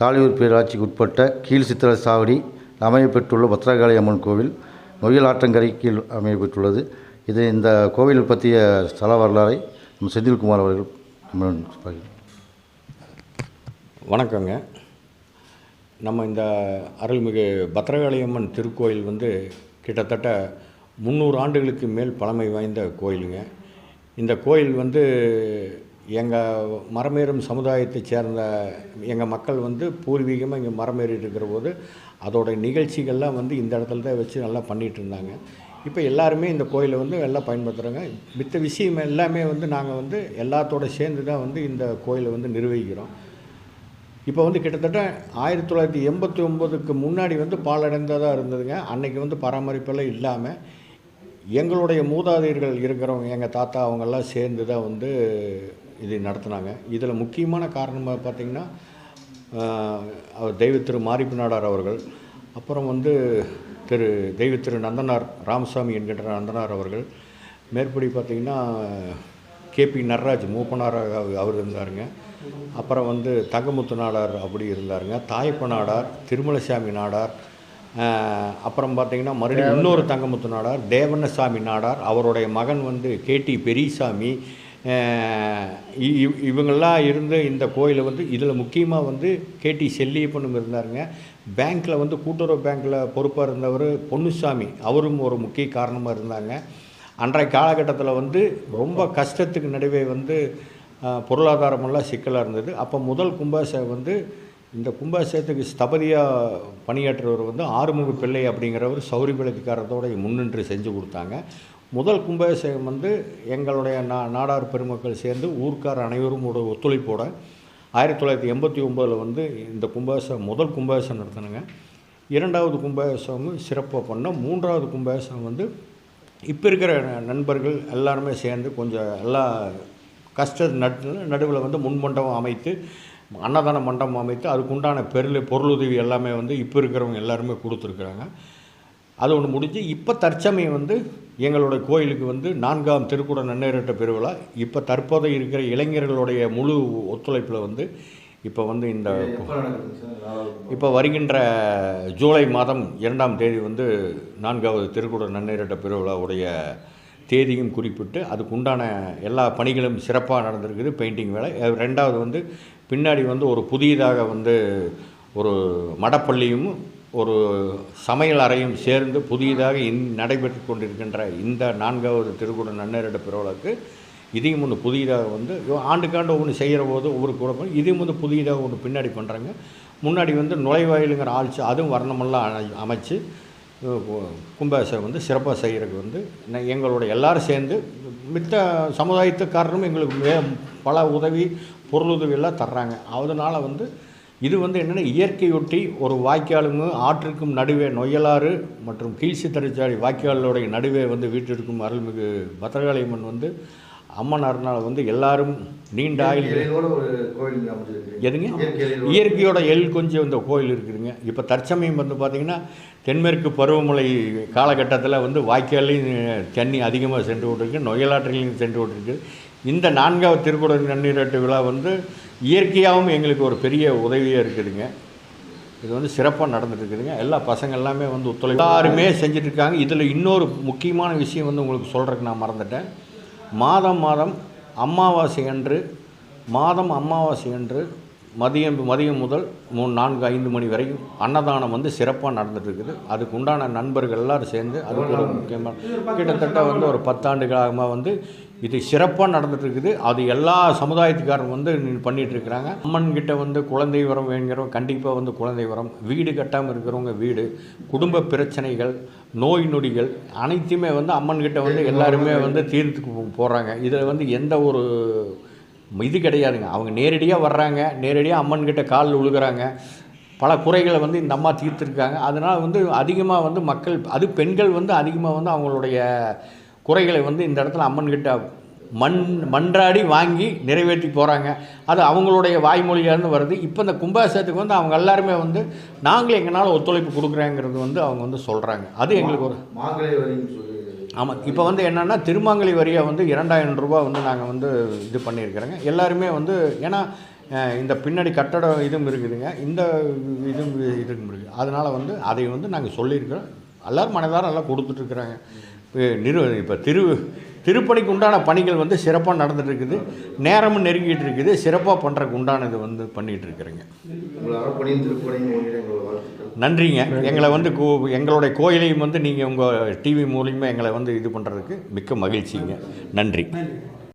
தாலியூர் பேராட்சிக்கு உட்பட்ட கீழ் சித்திர சாவடி அமையப்பெற்றுள்ள பத்ரகாளி அம்மன் கோவில் நொய்யல் ஆற்றங்கரை கீழ் அமையப்பெற்றுள்ளது இது இந்த கோவில் பற்றிய ஸ்தல வரலாறை நம்ம செந்தில்குமார் அவர்கள் வணக்கங்க. நம்ம இந்த அருள்மிகு பத்ரகாளியம்மன் திருக்கோயில் வந்து கிட்டத்தட்ட முந்நூறு ஆண்டுகளுக்கு மேல் பழமை வாய்ந்த கோயிலுங்க. இந்த கோயில் வந்து எங்கள் மரமேறும் சமுதாயத்தைச் சேர்ந்த எங்கள் மக்கள் வந்து பூர்வீகமாக இங்கே மரமேறிட்டு இருக்கிற போது அதோட நிகழ்ச்சிகள்லாம் வந்து இந்த இடத்துல தான் வச்சு நல்லா பண்ணிகிட்டு இருந்தாங்க இப்போ எல்லாருமே இந்த கோயிலை வந்து எல்லாம் பயன்படுத்துகிறாங்க மித்த விஷயம் எல்லாமே வந்து நாங்கள் வந்து எல்லாத்தோட சேர்ந்து தான் வந்து இந்த கோயிலை வந்து நிர்வகிக்கிறோம். இப்போ வந்து கிட்டத்தட்ட ஆயிரத்தி தொள்ளாயிரத்தி எண்பத்தி ஒம்போதுக்கு முன்னாடி வந்து பாலடைந்ததாக இருந்ததுங்க. அன்னைக்கு வந்து பராமரிப்பெல்லாம் இல்லாமல் எங்களுடைய மூதாதையர்கள் இருக்கிறவங்க எங்கள் தாத்தா அவங்கெல்லாம் சேர்ந்து தான் வந்து இது நடத்துனாங்க. இதில் முக்கியமான காரணமாக பார்த்திங்கன்னா அவர் தெய்வ திரு மாரிப்பு நாடார் அவர்கள் அப்புறம் வந்து திரு தெய்வ திரு நந்தனார் ராமசாமி என்கின்ற நந்தனார் அவர்கள் மேற்படி பார்த்திங்கன்னா கேபி நடராஜ் மூப்பனாராக அவர் இருந்தாருங்க. அப்புறம் வந்து தங்கமுத்து நாடார் அப்படி இருந்தாருங்க. தாயப்ப நாடார் திருமலசாமி நாடார் அப்புறம் பார்த்திங்கன்னா மறுபடியும் இன்னொரு தங்கமுத்து நாடார் தேவண்ணசாமி நாடார் அவருடைய மகன் வந்து கேடி பெரியசாமி ஆஹ், இ- இவ்- இருந்து இந்த கோயிலை வந்து இதில் முக்கியமாக வந்து கேடி செல்லியப்பனும் இருந்தாருங்க. பேங்க்கில் வந்து கூட்டுறவு பேங்க்கில் பொறுப்பாக இருந்தவர் பொன்னுசாமி. அவரும் ஒரு முக்கிய காரணமாக இருந்தாங்க. அன்றைய காலகட்டத்தில் வந்து ரொம்ப கஷ்டத்துக்கு நடுவே வந்து பொருளாதாரமெல்லாம் சிக்கலாக இருந்தது. அப்போ முதல் கும்பாசை வந்து இந்த கும்பாபிஷேகத்துக்கு ஸ்தபதியாக பணியாற்றுறவர் வந்து ஆறுமுக பிள்ளை அப்படிங்கிறவர் சௌரி விளக்குக்காரத்தோட முன்னின்று செஞ்சு கொடுத்தாங்க. முதல் கும்பாபிஷேகம் வந்து எங்களுடைய நா நாடார் பெருமக்கள் சேர்ந்து ஊர்க்கார் அனைவரும் ஒரு ஒத்துழைப்போட ஆயிரத்தி தொள்ளாயிரத்தி எண்பத்தி ஒம்போதில் வந்து இந்த கும்பாபிஷேகம் முதல் கும்பாபிஷேகம் நடத்தினுங்க இரண்டாவது கும்பாபிஷேகமும் சிறப்பாக பண்ணோம். மூன்றாவது கும்பாபிஷேகம் வந்து இப்போ இருக்கிற நண்பர்கள் எல்லாருமே சேர்ந்து கொஞ்சம் எல்லா கஷ்ட நடு நடுவில் வந்து முன்மண்டபம் அமைத்து அன்னதான மண்டபம் அமைத்து அதுக்குண்டான பெருள் பொருளுதவி எல்லாமே வந்து இப்போ இருக்கிறவங்க எல்லாருமே கொடுத்துருக்குறாங்க. அது ஒன்று முடிஞ்சு இப்போ தற்சமயம் வந்து எங்களோட கோயிலுக்கு வந்து நான்காம் திருக்குட நன்னேரட்ட பெருவிழா. இப்போ தற்போது இருக்கிற இளைஞர்களுடைய முழு ஒத்துழைப்பில் வந்து இப்போ வந்து இந்த இப்போ வருகின்ற ஜூலை மாதம் இரண்டாம் தேதி வந்து நான்காவது திருக்குட நன்னேரட்ட பெருவிழாவுடைய தேதியும் குறிப்பிட்டு அதுக்கு உண்டான எல்லா பணிகளும் சிறப்பாக நடந்திருக்குது பெயிண்டிங் வேலை. ரெண்டாவது வந்து பின்னாடி வந்து ஒரு புதியதாக வந்து ஒரு மடப்பள்ளியும் ஒரு சமையல் அறையும் சேர்ந்து புதியதாக இந் நடைபெற்று கொண்டிருக்கின்ற இந்த நான்காவது திருக்குட நன்னேரிட பிறவலுக்கு இதையும் ஒன்று புதியதாக வந்து ஆண்டுக்காண்டு ஒன்று செய்கிற போது ஒவ்வொரு குடும்பம் இதையும் வந்து புதியதாக ஒன்று பின்னாடி பண்ணுறாங்க முன்னாடி வந்து நுழைவாயிலுங்கிற ஆட்சி அதுவும் வர்ணமெல்லாம் அமைச்சு அஹ், கும்பாபிஷேகம் வந்து சிறப்பாக செய்கிறதுக்கு வந்து எங்களோட எல்லாரும் சேர்ந்து மித்த சமுதாயத்துக்காரரும் எங்களுக்கு மே பல உதவி பொருளுதவி எல்லாம் தர்றாங்க. அதனால் வந்து இது வந்து என்னென்னா இயற்கையொட்டி ஒரு வாய்க்காலுங்க ஆற்றிற்கும் நடுவே நொய்யலாறு மற்றும் கீழ்சித்தரிச்சாடி வாய்க்காலுடைய நடுவே வந்து வீட்டிற்கும் அருள்மிகு பத்திரகாளியம்மன் வந்து அம்மன் அருணால் வந்து எல்லாரும் நீண்ட ஆயுள் எதுங்க? இயற்கையோட எல் கொஞ்சம் இந்த கோயில் இருக்குதுங்க. இப்போ தற்சமயம் வந்து பார்த்திங்கன்னா தென்மேற்கு பருவமழை காலகட்டத்தில் வந்து வாய்க்கால்லையும் தண்ணி அதிகமாக சென்று விட்டுருக்கு நொயலாற்றிலையும் சென்று விட்டுருக்கு இந்த நான்காவது திருக்குட நன்னீராட்டு விழா வந்து இயற்கையாகவும் எங்களுக்கு ஒரு பெரிய உதவியாக இருக்குதுங்க. இது வந்து சிறப்பாக நடந்துட்டுருக்குதுங்க. எல்லா பசங்க எல்லாமே வந்து ஒத்துழைப்பு எல்லாருமே செஞ்சிட்ருக்காங்க இதில் இன்னொரு முக்கியமான விஷயம் வந்து உங்களுக்கு சொல்கிறதுக்கு நான் மறந்துட்டேன். மாதம் மாதம் அமாவாசை அன்று மாதம் அமாவாசை அன்று மதியம் மதியம் முதல் மூணு நான்கு ஐந்து மணி வரைக்கும் அன்னதானம் வந்து சிறப்பாக நடந்துட்டு அதுக்கு உண்டான நண்பர்கள் எல்லோரும் சேர்ந்து அதுக்கு ஒரு முக்கியமான கிட்டத்தட்ட வந்து ஒரு பத்தாண்டுகளாகமாக வந்து இது சிறப்பாக நடந்துட்டு இருக்குது அது எல்லா சமுதாயத்துக்காரரும் வந்து பண்ணிட்டு இருக்கிறாங்க அம்மன் கிட்ட வந்து குழந்தை வரம் வேணுங்கிறவங்க கண்டிப்பாக வந்து குழந்தை வரம். வீடு கட்டாமல் இருக்கிறவங்க வீடு. குடும்ப பிரச்சனைகள் நோய் நொடிகள் அனைத்துமே வந்து அம்மன் கிட்ட வந்து எல்லாருமே வந்து தீர்த்துக்கு போகிறாங்க இதில் வந்து எந்த ஒரு இது கிடையாதுங்க. அவங்க நேரடியாக வர்றாங்க. நேரடியாக அம்மன் கிட்ட காலில் விழுகிறாங்க பல குறைகளை வந்து இந்த அம்மா தீர்த்துருக்காங்க. அதனால் வந்து அதிகமாக வந்து மக்கள் அது பெண்கள் வந்து அதிகமாக வந்து அவங்களுடைய குறைகளை வந்து இந்த இடத்துல அம்மன் கிட்ட மண் மன்றாடி வாங்கி நிறைவேற்றி போகிறாங்க அது அவங்களுடைய வாய்மொழியிலேருந்து வருது. இப்போ இந்த கும்பாபிஷேகத்துக்கு வந்து அவங்க எல்லாருமே வந்து நாங்களும் எங்களால் ஒத்துழைப்பு கொடுக்குறேங்கிறது வந்து அவங்க வந்து சொல்கிறாங்க அது எங்களுக்கு ஒரு மாங்கலை வரின்னு ஆமாம் இப்போ வந்து என்னென்னா திருமாங்கலி வரியை வந்து இரண்டாயிரம் ரூபாய் வந்து நாங்கள் வந்து இது பண்ணியிருக்கிறோங்க. எல்லாருமே வந்து ஏன்னா இந்த பின்னாடி கட்டடம் இதுவும் இருக்குதுங்க. இந்த இதுவும் இதுவும் இருக்குது அதனால் வந்து அதை வந்து நாங்கள் சொல்லியிருக்கிறோம். எல்லோரும் மனதார எல்லாம் கொடுத்துட்ருக்குறாங்க நிறு இப்போ திரு திருப்பணிக்கு உண்டான பணிகள் வந்து சிறப்பாக நடந்துட்டு இருக்குது நேரமும் நெருங்கிட்டு இருக்குது சிறப்பாக பண்ணுறதுக்கு உண்டானது வந்து பண்ணிகிட்டு இருக்கிறேங்க உங்கள் அறப்பணியும் திருப்பணியும் முன்னிட எங்களோட வாழ்த்துக்கள். நன்றிங்க. எங்களை வந்து கோ எங்களுடைய கோயிலையும் வந்து நீங்கள் உங்கள் டிவி மூலியமாக எங்களை வந்து இது பண்ணுறதுக்கு மிக்க மகிழ்ச்சிங்க. நன்றி.